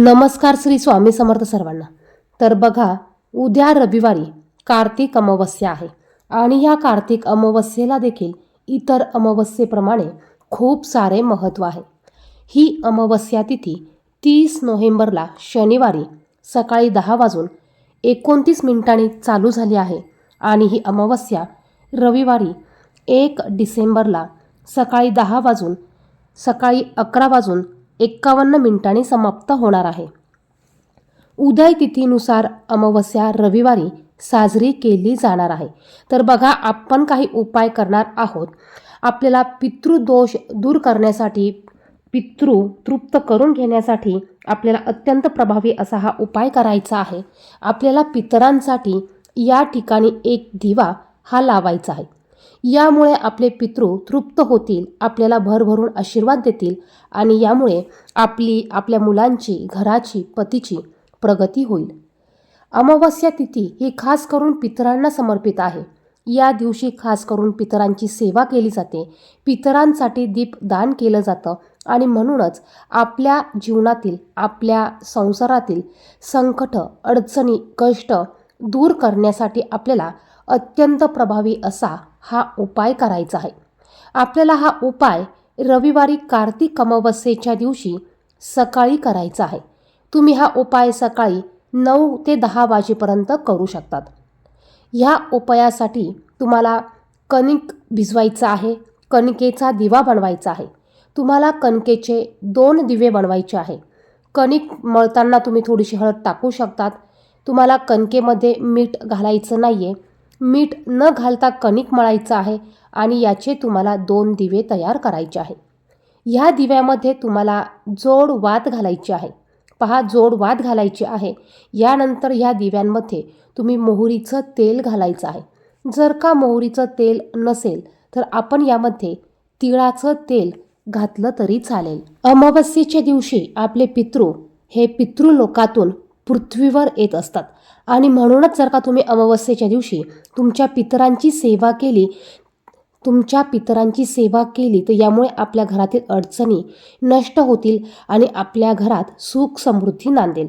नमस्कार श्री स्वामी समर्थ सर्वांना. तर बघा उद्या रविवारी कार्तिक अमावस्या आहे आणि या कार्तिक अमावस्येला देखील इतर अमावस्येप्रमाणे खूप सारे महत्त्व आहे. ही अमावस्या तिथी तीस नोव्हेंबरला शनिवारी सकाळी दहा वाजून एकोणतीस मिनिटांनी चालू झाली आहे आणि ही अमावस्या रविवारी एक डिसेंबरला सकाळी दहा वाजून सकाळी अकरा वाजून एक्कावन्न मिनिटांनी समाप्त होणार आहे. उदय तिथीनुसार अमावस्या रविवारी साजरी केली जाणार आहे. तर बघा आपण काही उपाय करणार आहोत. आपल्याला पितृदोष दूर करण्यासाठी पितृ तृप्त करून घेण्यासाठी आपल्याला अत्यंत प्रभावी असा हा उपाय करायचा आहे. आपल्याला पितरांसाठी या ठिकाणी एक दिवा हा लावायचा आहे. यामुळे आपले पितृ तृप्त होतील आपल्याला भरभरून आशीर्वाद देतील आणि यामुळे आपली आपल्या मुलांची घराची पतीची प्रगती होईल. अमावस्या तिथी ही खास करून पितरांना समर्पित आहे. या दिवशी खास करून पितरांची सेवा केली जाते. पितरांसाठी दीप दान केलं जातं आणि म्हणूनच आपल्या जीवनातील आपल्या संसारातील संकट अडचणी कष्ट दूर करण्यासाठी आपल्याला अत्यंत प्रभावी असा हा उपाय करायचा आहे. आपल्याला हा उपाय रविवारी कार्तिक अमावस्येच्या दिवशी सकाळी करायचा आहे. तुम्ही हा उपाय सकाळी नऊ ते दहा वाजेपर्यंत करू शकतात. ह्या उपायासाठी तुम्हाला कणिक भिजवायचं आहे कणिकेचा दिवा बनवायचा आहे. तुम्हाला कणकेचे दोन दिवे बनवायचे आहे. कणिक मळताना तुम्ही थोडीशी हळद टाकू शकतात. तुम्हाला कणकेमध्ये मीठ घालायचं नाही आहे मीठ न घालता कणिक मळायचं आहे आणि याचे तुम्हाला दोन दिवे तयार करायचे आहे ह्या दिव्यामध्ये तुम्हाला जोड वात घालायची आहे. पहा जोड वात घालायची आहे. यानंतर ह्या दिव्यांमध्ये तुम्ही मोहरीचं तेल घालायचं आहे. जर का मोहरीचं तेल नसेल तर आपण यामध्ये तिळाचं तेल घातलं तरी चालेल. अमावस्येच्या दिवशी आपले पितृ हे पितृलोकातून पृथ्वीवर येत असतात. आणि म्हणूनच जर का तुम्ही अमावस्येच्या दिवशी तुमच्या पितरांची सेवा केली तुमच्या पितरांची सेवा केली तर यामुळे आपल्या घरातील अडचणी नष्ट होतील आणि आपल्या घरात सुख समृद्धी नांदेल.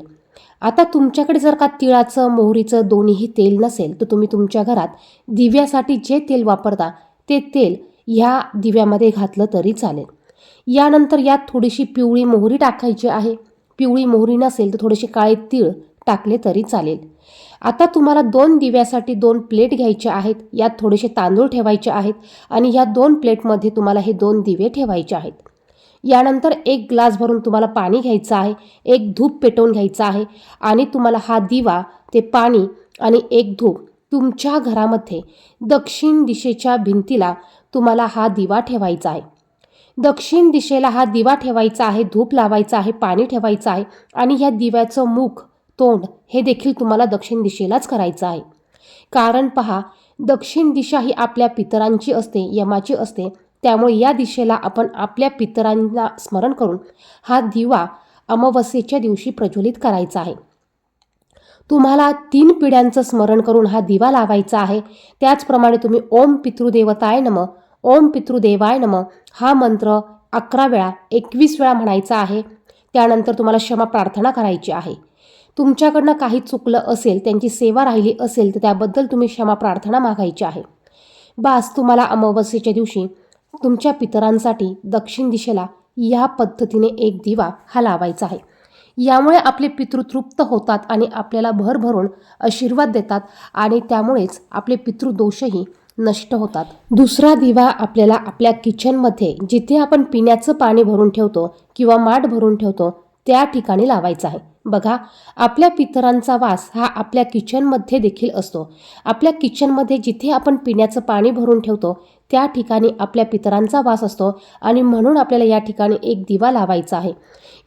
आता तुमच्याकडे जर का तिळाचं मोहरीचं दोन्हीही तेल नसेल तर तुम्ही तुमच्या घरात दिव्यासाठी जे तेल वापरता ते तेल ह्या दिव्यामध्ये घातलं तरी चालेल. यानंतर यात थोडीशी पिवळी मोहरी टाकायची आहे. पिवळी मोहरी नसेल तर थोडेसे काळे तीळ टाकले तरी चालेल. आता तुम्हाला दोन दिव्यासाठी दोन प्लेट घ्यायचे आहेत यात थोडेसे तांदूळ ठेवायचे आहेत आणि ह्या दोन प्लेटमध्ये तुम्हाला हे दोन दिवे ठेवायचे आहेत. यानंतर एक ग्लास भरून तुम्हाला पाणी घ्यायचं आहे एक धूप पेटवून घ्यायचं आहे आणि तुम्हाला हा दिवा ते पाणी आणि एक धूप तुमच्या घरामध्ये दक्षिण दिशेच्या भिंतीला तुम्हाला हा दिवा ठेवायचा आहे. दक्षिण दिशेला हा दिवा ठेवायचा आहे धूप लावायचा आहे पाणी ठेवायचं आहे आणि ह्या दिव्याचं मुख तोंड हे देखील तुम्हाला दक्षिण दिशेलाच करायचं आहे. कारण पहा दक्षिण दिशा ही आपल्या पितरांची असते यमाची असते. त्यामुळे या दिशेला आपण आपल्या पितरांना स्मरण करून हा दिवा अमावस्येच्या दिवशी प्रज्वलित करायचा आहे. तुम्हाला तीन पिढ्यांचं स्मरण करून हा दिवा लावायचा आहे. त्याचप्रमाणे तुम्ही ओम पितृदेवताय नम ओम पितृदेवाय नम हा मंत्र अकरा वेळा एकवीस वेळा म्हणायचा आहे. त्यानंतर तुम्हाला क्षमा प्रार्थना करायची आहे. तुमच्याकडनं काही चुकलं असेल त्यांची सेवा राहिली असेल तर त्याबद्दल तुम्ही क्षमा प्रार्थना मागायची आहे. बास तुम्हाला अमावस्येच्या दिवशी तुमच्या पितरांसाठी दक्षिण दिशेला या पद्धतीने एक दिवा हा लावायचा आहे. यामुळे आपले पितृ तृप्त होतात आणि आपल्याला भरभरून आशीर्वाद देतात आणि त्यामुळेच आपले पितृदोषही नष्ट होतात. दुसरा दिवा आपल्याला आपल्या किचनमध्ये जिथे आपण पिण्याचं पाणी भरून ठेवतो किंवा माठ भरून ठेवतो त्या ठिकाणी लावायचा आहे. बघा आपल्या पितरांचा वास हा आपल्या किचनमध्ये देखील असतो. आपल्या किचनमध्ये जिथे आपण पिण्याचं पाणी भरून ठेवतो त्या ठिकाणी आपल्या पितरांचा वास असतो आणि म्हणून आपल्याला या ठिकाणी एक दिवा लावायचा आहे.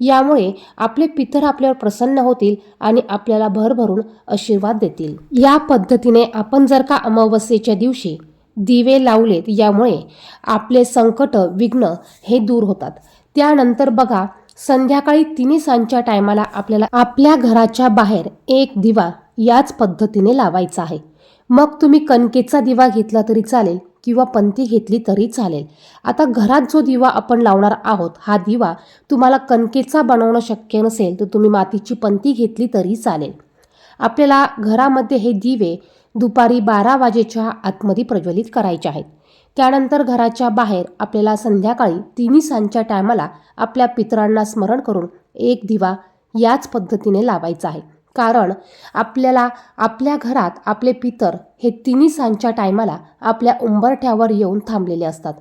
यामुळे आपले पितर आपल्यावर प्रसन्न होतील आणि आपल्याला भरभरून आशीर्वाद देतील. या पद्धतीने आपण जर का अमावस्येच्या दिवशी दिवे लावलेत यामुळे आपले संकट विघ्न हे दूर होतात. त्यानंतर बघा संध्याकाळी तिन्ही सांच्या टायमाला आपल्याला आपल्या घराच्या बाहेर एक दिवा याच पद्धतीने लावायचा आहे. मग तुम्ही कणकेचा दिवा घेतला तरी चालेल किंवा पंती घेतली तरी चालेल. आता घरात जो दिवा आपण लावणार आहोत हा दिवा तुम्हाला कणकेचा बनवणं शक्य नसेल तर तुम्ही मातीची पंती घेतली तरी चालेल. आपल्याला घरामध्ये हे दिवे दुपारी बारा वाजेच्या आतमध्ये प्रज्वलित करायच्या आहेत. त्यानंतर घराच्या बाहेर आपल्याला संध्याकाळी तिन्ही सांच्या टायमाला आपल्या पितरांना स्मरण करून एक दिवा याच पद्धतीने लावायचा आहे. कारण आपल्याला आपल्या घरात आपले पितर हे तिन्ही सांच्या टायमाला आपल्या उंबरठ्यावर येऊन थांबलेले असतात.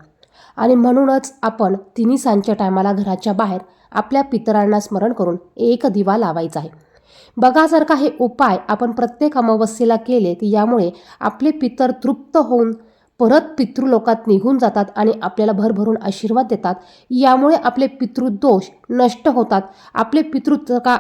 आणि म्हणूनच आपण तिन्ही सांच्या टायमाला घराच्या बाहेर आपल्या पितरांना स्मरण करून एक दिवा लावायचा आहे. बघा जर का हे उपाय आपण प्रत्येक अमावस्येला केले तर यामुळे आपले पितर तृप्त होऊन परत पितृलोकात निघून जातात आणि आपल्याला भरभरून आशीर्वाद देतात. यामुळे आपले पितृदोष नष्ट होतात. आपले पितृ जर का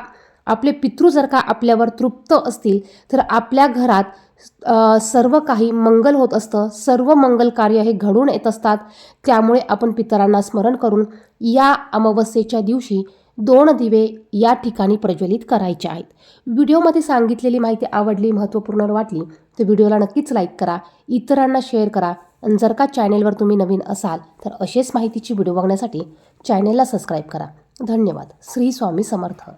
आपले पितृ जर का आपल्यावर तृप्त असतील तर आपल्या घरात सर्व काही मंगल होत असतं. सर्व मंगल कार्य हे घडून येत असतात. त्यामुळे आपण पितरांना स्मरण करून या अमावस्येच्या दिवशी दोन दिवे या ठिकाणी प्रज्वलित करायचे आहेत. व्हिडिओमध्ये सांगितलेली माहिती आवडली महत्त्वपूर्ण वाटली तर व्हिडिओला नक्कीच लाईक करा इतरांना शेअर करा आणि जर का चॅनेलवर तुम्ही नवीन असाल तर असेच माहितीची व्हिडिओ बघण्यासाठी चॅनेलला सबस्क्राईब करा. धन्यवाद. श्री स्वामी समर्थ.